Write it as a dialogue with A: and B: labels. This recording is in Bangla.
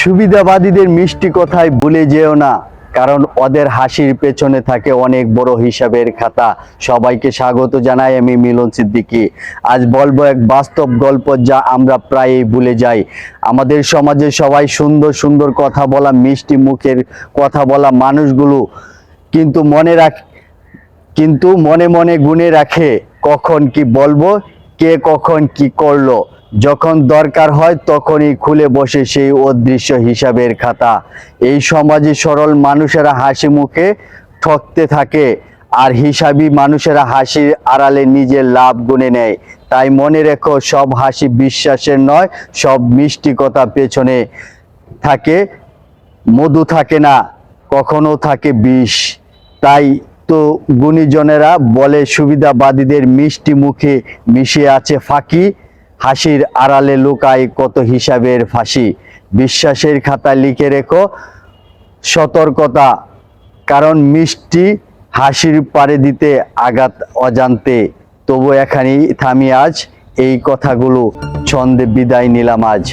A: সুবিধাবাদীদের মিষ্টি কথায় ভুলে যেও না, কারণ ওদের হাসির পেছনে থাকে অনেক বড় হিসাবের খাতা। সবাইকে স্বাগত জানাই আমি মিলন সিদ্দিকী। আজ বলব এক বাস্তব গল্প যা আমরা প্রায়ই ভুলে যাই। আমাদের সমাজে সবাই সুন্দর সুন্দর কথা বলা, মিষ্টি মুখের কথা বলা মানুষগুলো কিন্তু মনে রাখ কিন্তু মনে মনে গুণে রাখে কখন কি বলব, কে কখন কি করল। যখন দরকার হয় তখনই খুলে বসে সেই অদৃশ্য হিসাবের খাতা। এই সমাজে সরল মানুষেরা হাসি মুখে ঠকতে থাকে আর হিসাবি মানুষেরা হাসির আড়ালে নিজের লাভ গুনে নেয়। তাই মনে রেখো, সব হাসি বিশ্বাসের নয়, সব মিষ্টি কথা পেছনে থাকে, মধু থাকে না, কখনো থাকে বিষ। তাই তো গুণীজনেরা বলে, সুবিধাবাদীদের মিষ্টি মুখে মিশে আছে ফাঁকি। হাসির আড়ালে লুকায় কত হিসাবের ফাঁসি। বিশ্বাসের খাতা লিখে রেখো সতর্কতা, কারণ মিষ্টি হাসির পারে দিতে আঘাত অজান্তে। তবু এখানেই থামি আজ এই কথাগুলো, ছন্দে বিদায় নিলাম আজ।